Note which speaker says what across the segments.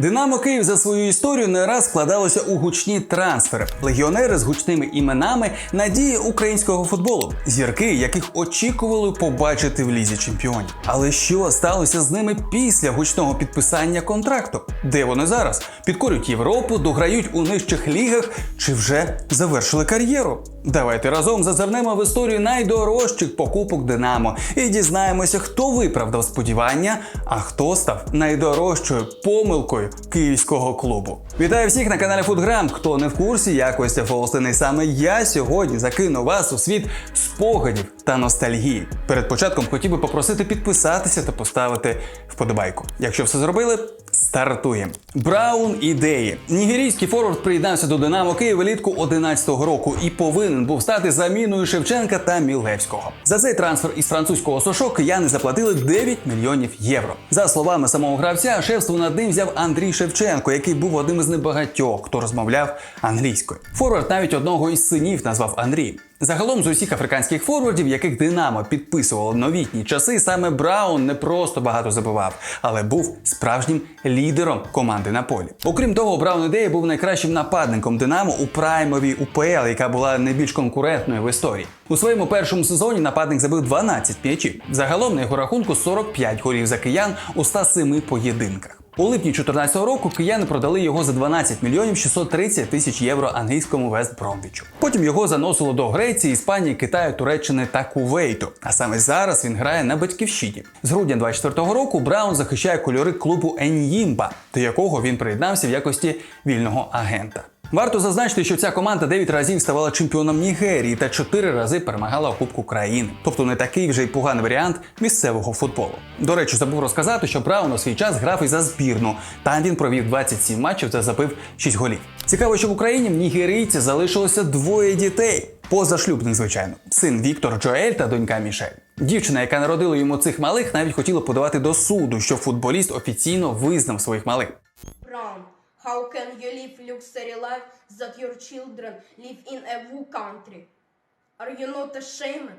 Speaker 1: Динамо Київ за свою історію не раз складалося у гучні трансфери. Легіонери з гучними іменами надії українського футболу, зірки, яких очікували побачити в лізі чемпіонів. Але що сталося з ними після гучного підписання контракту? Де вони зараз? Підкорюють Європу, дограють у нижчих лігах чи вже завершили кар'єру? Давайте разом зазирнемо в історію найдорожчих покупок Динамо і дізнаємося, хто виправдав сподівання, а хто став найдорожчою помилкою київського клубу. Вітаю всіх на каналі Футграм. Хто не в курсі, я Костя саме я сьогодні закину вас у світ спогадів та ностальгії. Перед початком хотів би попросити підписатися та поставити вподобайку. Якщо все зробили, стартуємо. Браун ідеї. Нігерійський форвард приєднався до Динамо Київ влітку 11-го року і повинен був стати заміною Шевченка та Мілевського. За цей трансфер із французького Сошо кияни заплатили 9 мільйонів євро. За словами самого гравця, шефство над ним взяв Андрій Шевченко, який був одним із небагатьох, хто розмовляв англійською. Форвард навіть одного із синів назвав Андрій. Загалом з усіх африканських форвардів, яких Динамо підписувало новітні часи, саме Браун не просто багато забивав, але був справжнім лідером команди на полі. Окрім того, Браун ідея був найкращим нападником Динамо у праймовій УПЛ, яка була найбільш конкурентною в історії. У своєму першому сезоні нападник забив 12 м'ячів. Загалом на його рахунку 45 голів за киян у 107 поєдинках. У липні 2014 року кияни продали його за 12 мільйонів 630 тисяч євро англійському Вест Бромвічу. Потім його заносило до Греції, Іспанії, Китаю, Туреччини та Кувейту. А саме зараз він грає на батьківщині. З грудня 24 року Браун захищає кольори клубу Еньїмба, до якого він приєднався в якості вільного агента. Варто зазначити, що ця команда 9 разів ставала чемпіоном Нігерії та 4 рази перемагала у Кубку країни. Тобто не такий вже й поганий варіант місцевого футболу. До речі, забув розказати, що Браун у свій час грав і за збірну. Там він провів 27 матчів та забив 6 голів. Цікаво, що в Україні в нігерійці залишилося двоє дітей. Позашлюбних, звичайно, син Віктор Джоель та донька Мішель. Дівчина, яка народила йому цих малих, навіть хотіла подавати до суду, що футболіст офіційно визнав своїх малих.
Speaker 2: Brown, how can you live luxury life that your children live in a woo country? Are you not ashamed?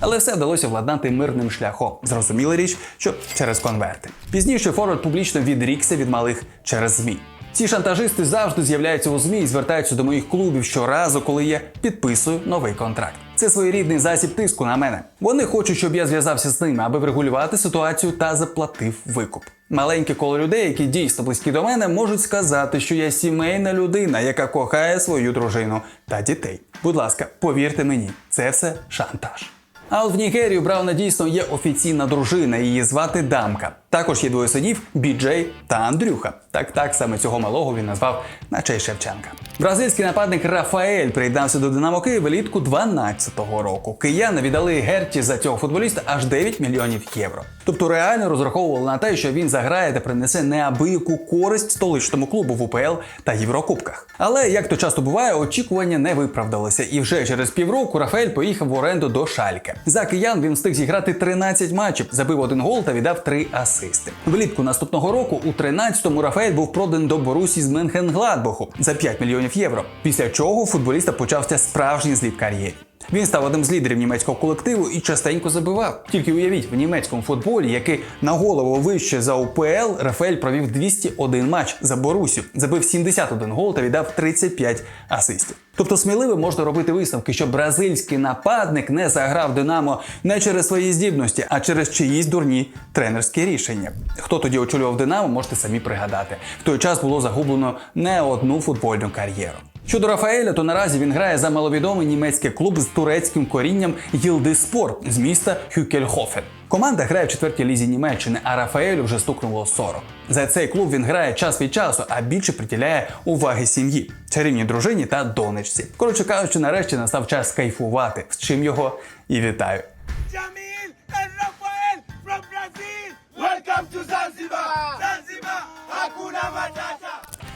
Speaker 1: Але все вдалося владнати мирним шляхом. Зрозуміла річ, що через конверти. Пізніше Форвард публічно відрікся від малих через ЗМІ. Ці шантажисти завжди з'являються у ЗМІ і звертаються до моїх клубів щоразу, коли я підписую новий контракт. Це своєрідний засіб тиску на мене. Вони хочуть, щоб я зв'язався з ними, аби врегулювати ситуацію та заплатив викуп. Маленьке коло людей, які дійсно близькі до мене, можуть сказати, що я сімейна людина, яка кохає свою дружину та дітей. Будь ласка, повірте мені, це все шантаж. А от в Нігерії у Брауна дійсно є офіційна дружина, її звати Дамка. Також є двоє синів Біджей та Андрюха. Так так саме цього малого він назвав на честь Шевченка. Бразильський нападник Рафаель приєднався до Динамо Києва влітку 12-го року. Кияни віддали Герті за цього футболіста аж 9 мільйонів євро. Тобто реально розраховували на те, що він заграє та принесе неабияку користь столичному клубу в УПЛ та Єврокубках. Але як то часто буває, очікування не виправдалися, і вже через півроку Рафаель поїхав в оренду до Шальке. За киян він встиг зіграти 13 матчів, забив один гол та віддав три асисти. Влітку наступного року, у 13-му Рафаель був проданий до Борусі з Менхенгладбаху за 5 мільйонів євро. Після чого у футболіста почався справжній зліт кар'єрі. Він став одним з лідерів німецького колективу і частенько забивав. Тільки уявіть, в німецькому футболі, який на голову вище за УПЛ, Рафаель провів 201 матч за Борусю, забив 71 гол та віддав 35 асистів. Тобто сміливо можна робити висновки, що бразильський нападник не заграв Динамо не через свої здібності, а через чиїсь дурні тренерські рішення. Хто тоді очолював Динамо, можете самі пригадати. В той час було загублено не одну футбольну кар'єру. Щодо Рафаеля, то наразі він грає за маловідомий німецький клуб з турецьким корінням Йилдиспорт з міста Хюкельхофен. Команда грає в четвертій лізі Німеччини, а Рафаелю вже стукнуло 40. За цей клуб він грає час від часу, а більше приділяє уваги сім'ї, чарівній дружині та донечці. Коротше кажучи, нарешті настав час кайфувати, з чим його і вітаю.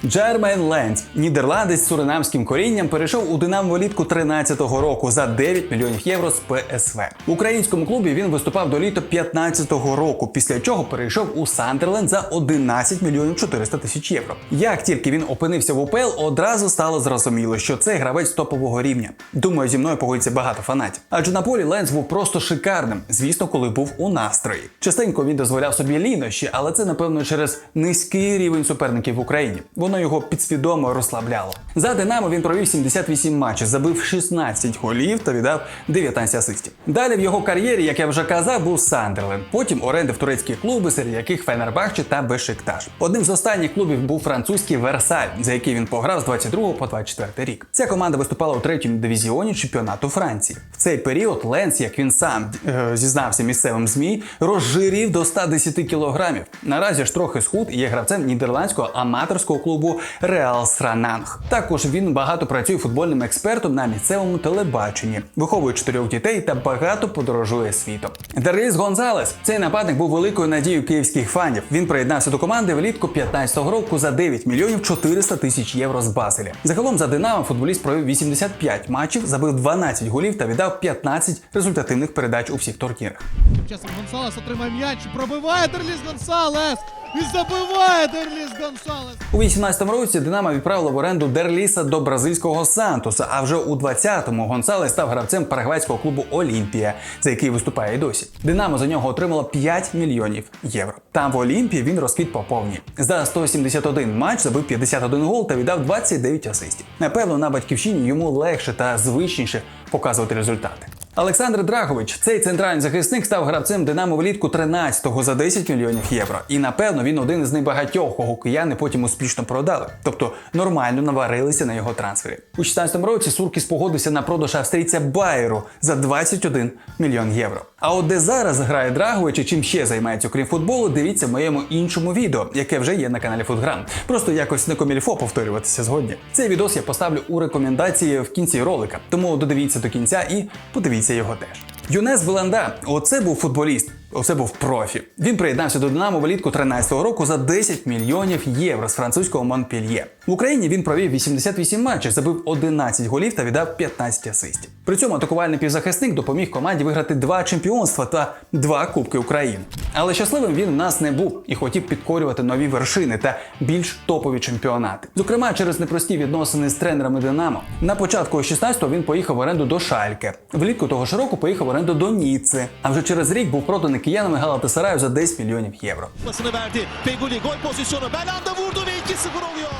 Speaker 1: Джермен Ленц, нідерландець з суринамським корінням, перейшов у Динамо влітку 13-го року за 9 мільйонів євро з ПСВ. В українському клубі він виступав до літа 15-го року, після чого перейшов у Сандерленд за 11 мільйонів 400 тисяч євро. Як тільки він опинився в УПЛ, одразу стало зрозуміло, що це гравець топового рівня. Думаю, зі мною погодиться багато фанатів. Адже на полі Ленц був просто шикарним, звісно, коли був у настрої. Частенько він дозволяв собі лінощі, але це напевно через низький рівень суперників в Україні. Воно його підсвідомо розслабляло. За Динамо він провів 78 матчів, забив 16 голів та віддав 19 асистів. Далі в його кар'єрі, як я вже казав, був Сандерленд. Потім оренди в турецькі клуби, серед яких Фенербахче та Бешикташ. Одним з останніх клубів був французький Версаль, за який він пограв з 22 по 24 рік. Ця команда виступала у третьому дивізіоні чемпіонату Франції. В цей період Ленс, як він сам е, зізнався місцевим змі, розжирів до 110 кілограмів. Наразі ж трохи схуд і є гравцем нідерландського аматорського клубу Реал Срананг. Також він багато працює футбольним експертом на місцевому телебаченні, виховує чотирьох дітей та багато подорожує світом. Дерліс Гонзалес цей нападник був великою надією київських фанів. Він приєднався до команди влітку 15-го року за 9 мільйонів 400 тисяч євро з Базеля. Загалом за Динамо футболіст провів 85 матчів, забив 12 голів та віддав 15 результативних передач у всіх турнірах.
Speaker 3: Часом Гонсалес отримає м'яч, пробиває Дерліс Гонсалес і забиває Дерліс Гонсалес.
Speaker 1: У 18-му році Динамо відправило в оренду Дерліса до бразильського Сантоса. А вже у 20-му Гонсалес став гравцем парагвайського клубу Олімпія, за який виступає і досі. Динамо за нього отримало 5 мільйонів євро. Там в Олімпії він розквіт по повній. За 171 матч забив 51 гол та віддав 29 асистів. Напевно, на батьківщині йому легше та звичніше показувати результати. Олександр Драгович, цей центральний захисник, став гравцем Динамо влітку 13-го за 10 мільйонів євро. І напевно він один із небагатьох, кого кияни потім успішно продали, тобто нормально наварилися на його трансфері. У 16-му році Суркіс погодився на продаж австрійця Байеру за 21 мільйон євро. А от де зараз грає Драгович і чим ще займається окрім футболу, дивіться в моєму іншому відео, яке вже є на каналі Футграм. Просто якось не комільфо повторюватися згодні. Цей відос я поставлю у рекомендації в кінці ролика, тому додивіться до кінця і подивіться його теж. Юнес Беланда, оце був футболіст. Оце був профі. Він приєднався до Динамо влітку 13-го року за 10 мільйонів євро з французького Монпельє. В Україні він провів 88 матчів, забив 11 голів та віддав 15 асистів. При цьому атакувальний півзахисник допоміг команді виграти два чемпіонства та два Кубки України. Але щасливим він в нас не був і хотів підкорювати нові вершини та більш топові чемпіонати. Зокрема, через непрості відносини з тренерами Динамо. На початку 16-го він поїхав в оренду до Шальке. Влітку того ж року поїхав в оренду до Ніцци. А вже через рік був проданий киянами Галатасараю за 10 мільйонів євро.
Speaker 4: Pasını verdi. Feguli gol pozisyonu. Belanda vurdu ve 2-0 oluyor.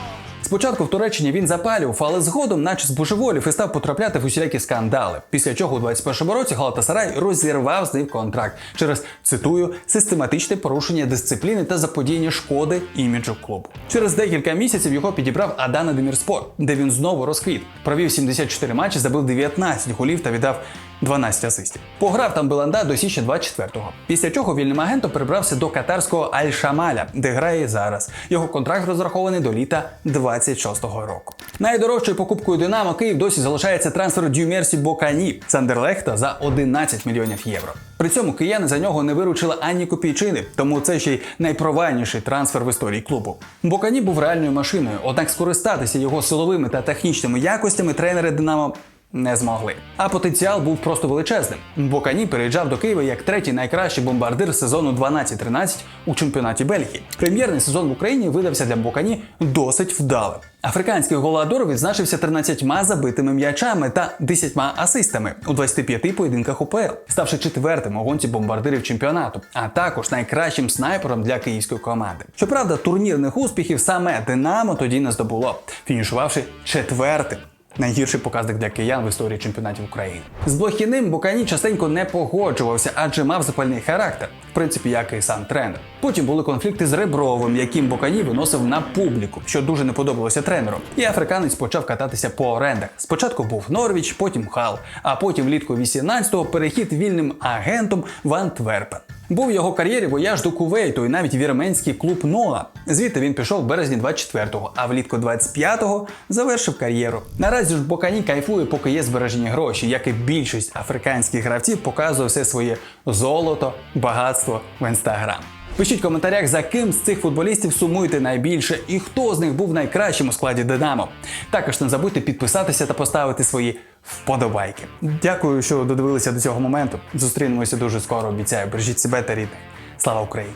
Speaker 1: Спочатку в Туреччині він запалював, але згодом, наче збожеволів, і став потрапляти в усілякі скандали. Після чого у 21-му році Галатасарай розірвав з ним контракт через цитую систематичне порушення дисципліни та заподіяння шкоди іміджу клубу. Через декілька місяців його підібрав Адана Демірспор, де він знову розквіт. Провів 74 матчі, забив 19 голів та віддав 12 асистів. Пограв там Беланда до січня 24-го. Після чого вільним агентом перебрався до катарського Аль-Шамаля, де грає зараз. Його контракт розрахований до літа 26-го року. Найдорожчою покупкою Динамо Київ досі залишається трансфер Дюмерсі Бокані Сандерлехта за 11 мільйонів євро. При цьому кияни за нього не виручили ані копійчини, тому це ще й найпровальніший трансфер в історії клубу. Бокані був реальною машиною, однак скористатися його силовими та технічними якостями тренери Динамо не змогли. А потенціал був просто величезним. Бокані переїжджав до Києва як третій найкращий бомбардир сезону 12-13 у чемпіонаті Бельгії. Прем'єрний сезон в Україні видався для Бокані досить вдалим. Африканський голадор відзначився 13 забитими м'ячами та 10 асистами у 25 поєдинках УПЛ, ставши четвертим у гонці бомбардирів чемпіонату, а також найкращим снайпером для київської команди. Щоправда, турнірних успіхів саме Динамо тоді не здобуло, фінішувавши четвертим. Найгірший показник для киян в історії чемпіонатів України. З Блохіним Букані частенько не погоджувався, адже мав запальний характер, в принципі, як і сам тренер. Потім були конфлікти з Ребровим, яким Букані виносив на публіку, що дуже не подобалося тренеру. І африканець почав кататися по орендах. Спочатку був Норвіч, потім Хал, а потім влітку 18-го перехід вільним агентом в Антверпен. Був його кар'єрі вояж до Кувейту і навіть вірменський клуб Ноа. Звідти він пішов в березні 24-го, а влітку 25-го завершив кар'єру. Наразі ж Бокані кайфує, поки є збережені гроші, як і більшість африканських гравців показує все своє золото, багатство в інстаграм. Пишіть в коментарях, за ким з цих футболістів сумуєте найбільше і хто з них був найкращим у складі Динамо. Також не забудьте підписатися та поставити свої вподобайки. Дякую, що додивилися до цього моменту. Зустрінемося дуже скоро. Обіцяю. Бережіть себе та рідних. Слава Україні!